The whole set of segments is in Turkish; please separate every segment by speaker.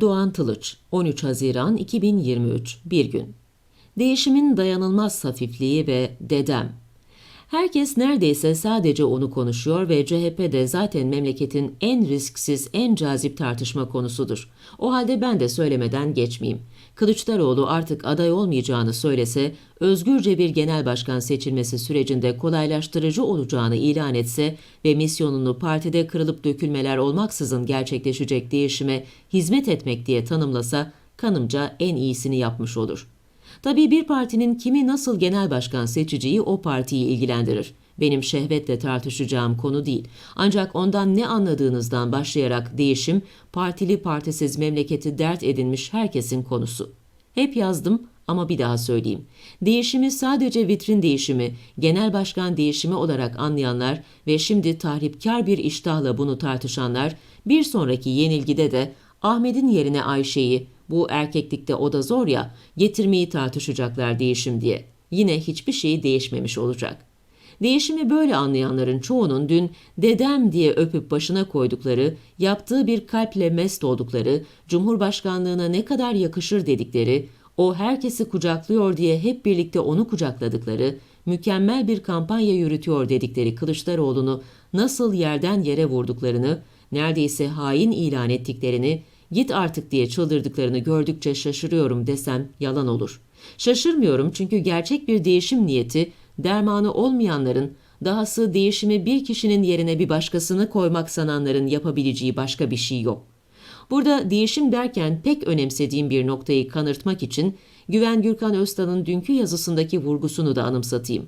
Speaker 1: Doğan Tılıç 13 Haziran 2023 Bir gün. Değişimin dayanılmaz hafifliği ve dedem Herkes neredeyse sadece onu konuşuyor ve CHP de zaten memleketin en risksiz, en cazip tartışma konusudur. O halde ben de söylemeden geçmeyeyim. Kılıçdaroğlu artık aday olmayacağını söylese, özgürce bir genel başkan seçilmesi sürecinde kolaylaştırıcı olacağını ilan etse ve misyonunu partide kırılıp dökülmeler olmaksızın gerçekleşecek değişime hizmet etmek diye tanımlasa, kanımca en iyisini yapmış olur.'' Tabii bir partinin kimi nasıl genel başkan seçeceği o partiyi ilgilendirir. Benim şehvetle tartışacağım konu değil. Ancak ondan ne anladığınızdan başlayarak değişim, partili partisiz memleketi dert edinmiş herkesin konusu. Hep yazdım ama bir daha söyleyeyim. Değişimi sadece vitrin değişimi, genel başkan değişimi olarak anlayanlar ve şimdi tahripkar bir iştahla bunu tartışanlar, bir sonraki yenilgide de Ahmet'in yerine Ayşe'yi, bu erkeklikte o da zor ya, getirmeyi tartışacaklar değişim diye. Yine hiçbir şey değişmemiş olacak. Değişimi böyle anlayanların çoğunun dün dedem diye öpüp başına koydukları, yaptığı bir kalple mest oldukları, Cumhurbaşkanlığına ne kadar yakışır dedikleri, o herkesi kucaklıyor diye hep birlikte onu kucakladıkları, mükemmel bir kampanya yürütüyor dedikleri Kılıçdaroğlu'nu nasıl yerden yere vurduklarını, neredeyse hain ilan ettiklerini, git artık diye çıldırdıklarını gördükçe şaşırıyorum desem yalan olur. Şaşırmıyorum çünkü gerçek bir değişim niyeti dermanı olmayanların, dahası değişimi bir kişinin yerine bir başkasını koymak sananların yapabileceği başka bir şey yok. Burada değişim derken pek önemsediğim bir noktayı kanırtmak için Güven Gürkan Öztan'ın dünkü yazısındaki vurgusunu da anımsatayım.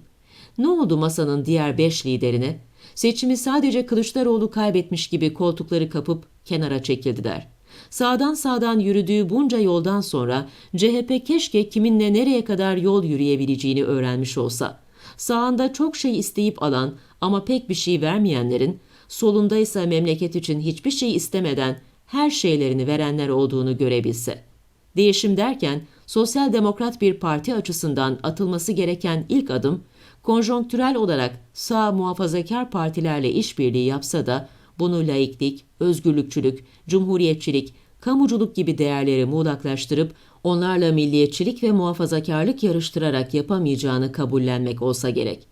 Speaker 1: Ne oldu masanın diğer beş liderine? Seçimi sadece Kılıçdaroğlu kaybetmiş gibi koltukları kapıp kenara çekildiler. Sağdan sağdan yürüdüğü bunca yoldan sonra CHP keşke kiminle nereye kadar yol yürüyebileceğini öğrenmiş olsa. Sağında çok şey isteyip alan ama pek bir şey vermeyenlerin, solunda ise memleket için hiçbir şey istemeden her şeylerini verenler olduğunu görebilse. Değişim derken sosyal demokrat bir parti açısından atılması gereken ilk adım, konjonktürel olarak sağ muhafazakar partilerle işbirliği yapsa da bunu laiklik, özgürlükçülük, cumhuriyetçilik, kamuculuk gibi değerleri muğlaklaştırıp onlarla milliyetçilik ve muhafazakarlık yarıştırarak yapamayacağını kabullenmek olsa gerek.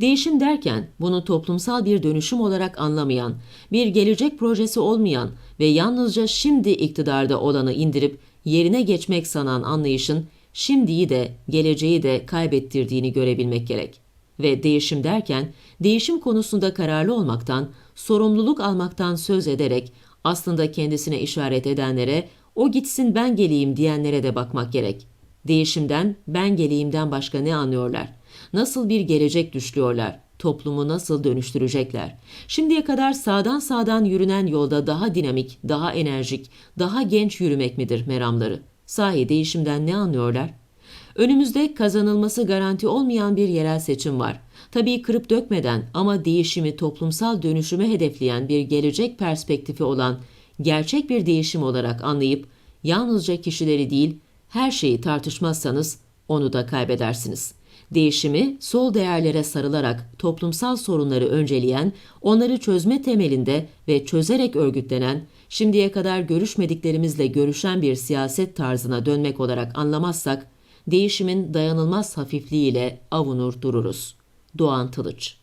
Speaker 1: Değişim derken bunu toplumsal bir dönüşüm olarak anlamayan, bir gelecek projesi olmayan ve yalnızca şimdi iktidarda olanı indirip yerine geçmek sanan anlayışın şimdiyi de geleceği de kaybettirdiğini görebilmek gerek. Ve değişim derken değişim konusunda kararlı olmaktan, sorumluluk almaktan söz ederek aslında kendisine işaret edenlere o gitsin ben geleyim diyenlere de bakmak gerek. Değişimden, ben geleyimden başka ne anlıyorlar? Nasıl bir gelecek düşlüyorlar? Toplumu nasıl dönüştürecekler? Şimdiye kadar sağdan sağdan yürünen yolda daha dinamik, daha enerjik, daha genç yürümek midir meramları? Sahi değişimden ne anlıyorlar? Önümüzde kazanılması garanti olmayan bir yerel seçim var. Tabii kırıp dökmeden ama değişimi toplumsal dönüşüme hedefleyen bir gelecek perspektifi olan gerçek bir değişim olarak anlayıp yalnızca kişileri değil her şeyi tartışmazsanız onu da kaybedersiniz. Değişimi sol değerlere sarılarak toplumsal sorunları önceleyen, onları çözme temelinde ve çözerek örgütlenen, şimdiye kadar görüşmediklerimizle görüşen bir siyaset tarzına dönmek olarak anlamazsak değişimin dayanılmaz hafifliğiyle avunur dururuz. Doğan Tılıç